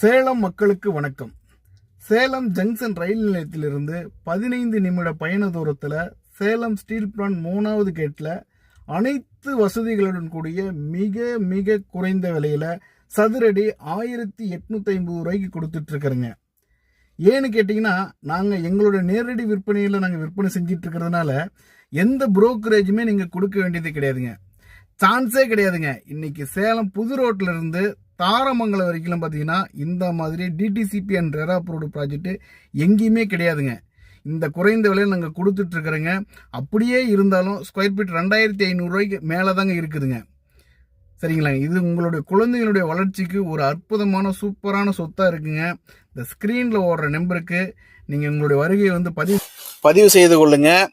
சேலம் மக்களுக்கு வணக்கம். சேலம் ஜங்ஷன் ரயில் நிலையத்திலிருந்து பதினைந்து நிமிட பயண தூரத்தில் சேலம் ஸ்டீல் பிளான்ட் மூணாவது கேட்டில் அனைத்து வசதிகளுடன் கூடிய மிக மிக குறைந்த விலையில் சதுரடி ஆயிரத்தி எட்நூற்றி ஐம்பது ரூபாய்க்கு கொடுத்துட்ருக்குறேங்க. ஏன்னு கேட்டிங்கன்னா நாங்கள் எங்களோட நேரடி விற்பனையில் நாங்கள் விற்பனை செஞ்சிட்ருக்கிறதுனால எந்த புரோக்கரேஜுமே நீங்கள் கொடுக்க வேண்டியது கிடையாதுங்க. சான்ஸே கிடையாதுங்க. இன்னைக்கு சேலம் புது ரோட்டில் இருந்து தாரமங்கலம் வரைக்கும் பார்த்தீங்கன்னா இந்த மாதிரி DTCP and RERA approved project எங்கேயுமே கிடையாதுங்க. இந்த குறைந்த விலையில் நாங்கள் கொடுத்துட்ருக்குறோங்க அப்படியே இருந்தாலும் ஸ்கொயர் ஃபீட் ரெண்டாயிரத்தி ஐநூறுரூவாய்க்கு மேலே தாங்க இருக்குதுங்க. சரிங்களா? இது உங்களுடைய குழந்தைகளுடைய வளர்ச்சிக்கு ஒரு அற்புதமான சூப்பரான சொத்தாக இருக்குங்க. இந்த ஸ்க்ரீனில் ஓடுற நம்பருக்கு நீங்கள் உங்களுடைய வருகையை வந்து பதிவு பதிவு செய்து கொள்ளுங்கள்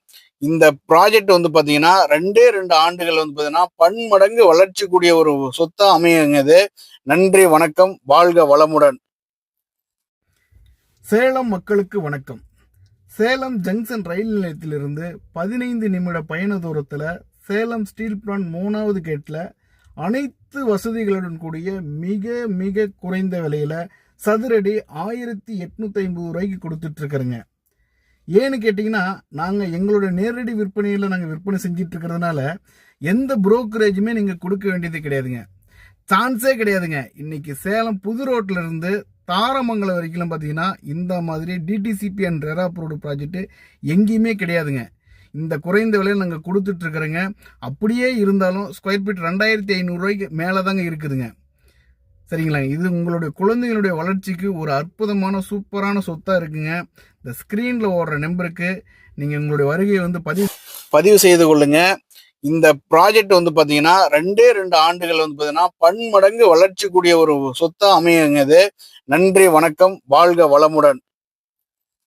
இந்த ப்ராஜெக்ட் வந்து பார்த்தீங்கன்னா ரெண்டே ரெண்டு ஆண்டுகள் வந்து பார்த்தீங்கன்னா பன்மடங்கு வளர்ச்சி கூடிய ஒரு சொத்தா அமையுங்கிறது நன்றி வணக்கம் வாழ்க வளமுடன். சேலம் மக்களுக்கு வணக்கம். சேலம் ஜங்ஷன் ரயில் நிலையத்திலிருந்து பதினைந்து நிமிட பயண தூரத்தில் சேலம் ஸ்டீல் பிளான்ட் மூணாவது கேட்டில் அனைத்து வசதிகளுடன் கூடிய மிக மிக குறைந்த விலையில் சதுரடி ஆயிரத்தி எட்நூத்தி ஐம்பது ரூபாய்க்கு கொடுத்துட்ருக்குறேங்க ஏன்னு கேட்டிங்கன்னா நாங்கள் எங்களோட நேரடி விற்பனையில் நாங்கள் விற்பனை செஞ்சிட்டு இருக்கிறதுனால எந்த புரோக்கரேஜுமே நீங்கள் கொடுக்க வேண்டியது கிடையாதுங்க. சான்ஸே கிடையாதுங்க. இன்னைக்கு சேலம் புது ரோட்டில் இருந்து தாரமங்கலம் வரைக்கும் பார்த்தீங்கன்னா இந்த மாதிரி DTCP and RERA approved project எங்கேயுமே கிடையாதுங்க. இந்த குறைந்த விலையில் நாங்கள் கொடுத்துட்ருக்குறோங்க. அப்படியே இருந்தாலும் ஸ்கொயர் ஃபீட் ரெண்டாயிரத்தி ஐநூறுரூவாய்க்கு மேலே தாங்க இருக்குதுங்க. சரிங்களா? இது உங்களுடைய குழந்தைகளுடைய வளர்ச்சிக்கு ஒரு அற்புதமான சூப்பரான சொத்தாக இருக்குங்க. இந்த ஸ்க்ரீனில் ஓடுற நம்பருக்கு நீங்கள் உங்களுடைய வருகையை வந்து பதிவு பதிவு செய்து கொள்ளுங்க. இந்த ப்ராஜெக்ட் வந்து பார்த்தீங்கன்னா ரெண்டே ரெண்டு ஆண்டுகள் வந்து பார்த்தீங்கன்னா பன்மடங்கு வளர்ச்சி கூடிய ஒரு சொத்தாக அமையுங்க இது. நன்றி வணக்கம் வாழ்க வளமுடன்.